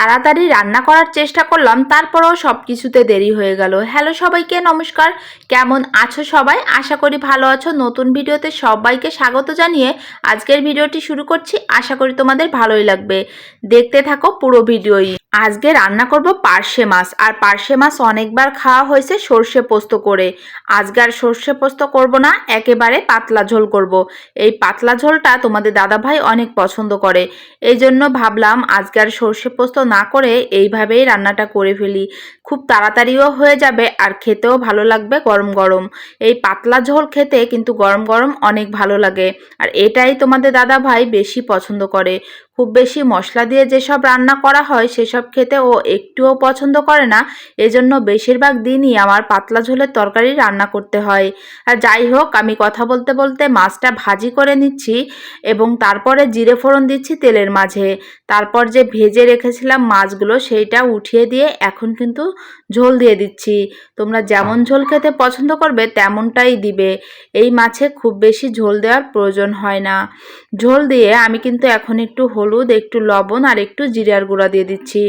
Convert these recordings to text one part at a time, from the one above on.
তাড়াতাড়ি রান্না করার চেষ্টা করলাম, তারপরেও সব কিছুতে দেরি হয়ে গেল। হ্যালো সবাইকে, নমস্কার। কেমন আছো সবাই? আশা করি ভালো আছো। নতুন ভিডিওতে সবাইকে স্বাগত জানিয়ে আজকের ভিডিওটি শুরু করছি। আশা করি তোমাদের ভালোই লাগবে। দেখতে থাকো পুরো ভিডিওই। আজকে রান্না করব পার্শে মাছ। আর পার্শে মাছ অনেকবার খাওয়া হয়েছে সর্ষে পোস্ত করে। আজকে আর সর্ষে পোস্ত করব না, একেবারে পাতলা ঝোল করব। এই পাতলা ঝোলটা তোমাদের দাদাভাই অনেক পছন্দ করে। এই জন্য ভাবলাম আজকে আর সর্ষে পোস্ত না করে এইভাবেই রান্নাটা করে ফেলি। খুব তাড়াতাড়িও হয়ে যাবে আর খেতেও ভালো লাগবে গরম গরম। এই পাতলা ঝোল খেতে কিন্তু গরম গরম অনেক ভালো লাগে। আর এটাই তোমাদের দাদা ভাই বেশি পছন্দ করে। খুব বেশি মশলা দিয়ে যেসব রান্না করা হয় সেসব খেতে ও একটুও পছন্দ করে না, এজন্য বেশিরভাগ দিনই আমার পাতলা ঝোলের তরকারি রান্না করতে হয়। আর যাই হোক, আমি কথা বলতে বলতে মাছটা ভাজি করে নিচ্ছি এবং তারপরে জিরে ফোড়ন দিচ্ছি তেলের মাঝে। তারপর যে ভেজে রেখেছিলাম মাছগুলো, সেইটা উঠিয়ে দিয়ে এখন কিন্তু ঝোল দিয়ে দিচ্ছি। তোমরা যেমন ঝোল খেতে পছন্দ করবে, তেমনটাই দিবে। এই মাছে খুব বেশি ঝোল দেওয়ার প্রয়োজন হয় না। ঝোল দিয়ে আমি কিন্তু এখন একটু হলুদ, একটু লবণ আর একটু জিরার গুঁড়া দিয়ে দিচ্ছি।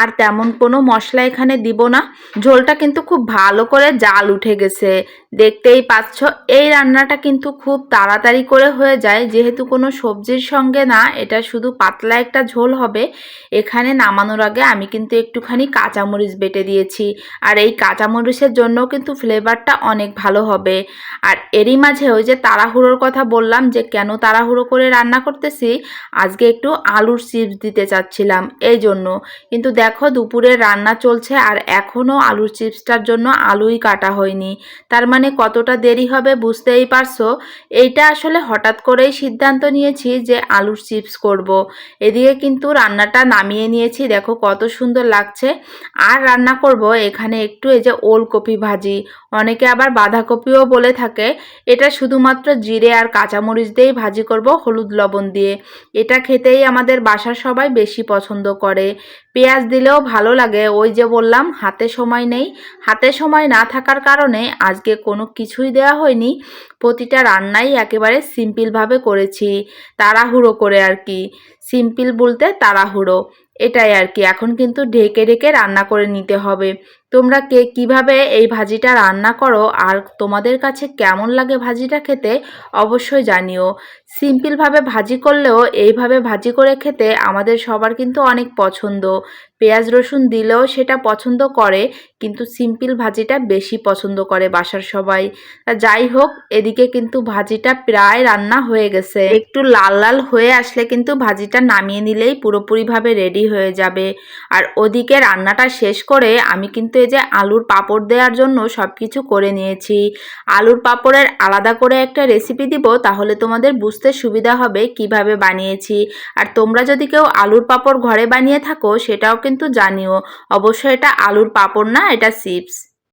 আর তেমন কোনো মশলা এখানে দিব না। ঝোলটা কিন্তু খুব ভালো করে জাল উঠে গেছে। দেখতেই পাচ্ছ, এই রান্নাটা কিন্তু খুব তাড়াতাড়ি করে হয়ে যায়। যেহেতু কোনো সবজির সঙ্গে না, এটা শুধু পাতলা একটা ঝোল হবে। এখানে নামানোর আগে আমি কিন্তু একটুখানি কাঁচামরিচ বেটে দিয়েছি। আর এই কাঁচামরিচের জন্য কিন্তু ফ্লেভারটা অনেক ভালো হবে। আর এরই মাঝে ওই যে তাড়াহুড়োর কথা বললাম যে, কেন তাড়াহুড়ো করে রান্না করতেছি? আজকে একটু আলুর চিপস দিতে চাচ্ছিলাম। এই জন্য কিন্তু দেখো দুপুরে রান্না চলছে আর এখনও আলুর চিপসটার জন্য আলুই কাটা হয়নি। তার মানে কতটা দেরি হবে বুঝতেই পারছ? এইটা আসলে হঠাৎ করেই সিদ্ধান্ত নিয়েছি যে আলুর চিপস করব। এদিকে কিন্তু রান্নাটা নামিয়ে নিয়েছি, দেখো কত সুন্দর লাগছে। আর রান্না করব এখানে একটু এই যে ওলকপি ভাজি। অনেকে আবার বাঁধাকপিও বলে থাকে, এটা শুধুমাত্র জিরে আর কাঁচামরিচ দিয়েই ভাজি করব হলুদ লবণ দিয়ে। এটা খেতেই আমাদের বাসার সবাই বেশি পছন্দ করে। পেঁয়াজ দিলেও ভালো লাগে। ওই যে বললাম, হাতে সময় নেই। হাতে সময় না থাকার কারণে আজকে কোনো কিছুই দেওয়া হয়নি। প্রতিটা রান্নাই একেবারে সিম্পলভাবে করেছি। তাড়াহুড়ো করে আর কি। সিম্পল বলতে তাড়াহুড়ো। এটাই আর কি। এখন কিন্তু ঢেকে ঢেকে রান্না করে নিতে হবে। তোমরা কে কীভাবে এই ভাজিটা রান্না করো আর তোমাদের কাছে কেমন লাগে ভাজিটা খেতে অবশ্যই জানিও। সিম্পলভাবে ভাজি করলেও এইভাবে ভাজি করে খেতে আমাদের সবার কিন্তু অনেক পছন্দ। পেঁয়াজ রসুন দিলেও সেটা পছন্দ করে, কিন্তু সিম্পল ভাজিটা বেশি পছন্দ করে বাসার সবাই। যাই হোক, এদিকে কিন্তু ভাজিটা প্রায় রান্না হয়ে গেছে। একটু লাল লাল হয়ে আসলে কিন্তু ভাজিটা নামিয়ে নিলেই পুরোপুরিভাবে রেডি হয়ে যাবে। আর ওদিকে রান্নাটা শেষ করে আমি কিন্তু এই যে আলুর পাঁপড় দেওয়ার জন্য সব কিছু করে নিয়েছি। আলুর পাঁপড়ের আলাদা করে একটা রেসিপি দিব, তাহলে তোমাদের বুঝতে সুবিধা হবে কীভাবে বানিয়েছি। আর তোমরা যদি কেউ আলুর পাপড় ঘরে বানিয়ে থাকো, সেটাও কিন্তু জানিও। অবশ্যই এটা আলুর পাপড় না, এটা চিপস।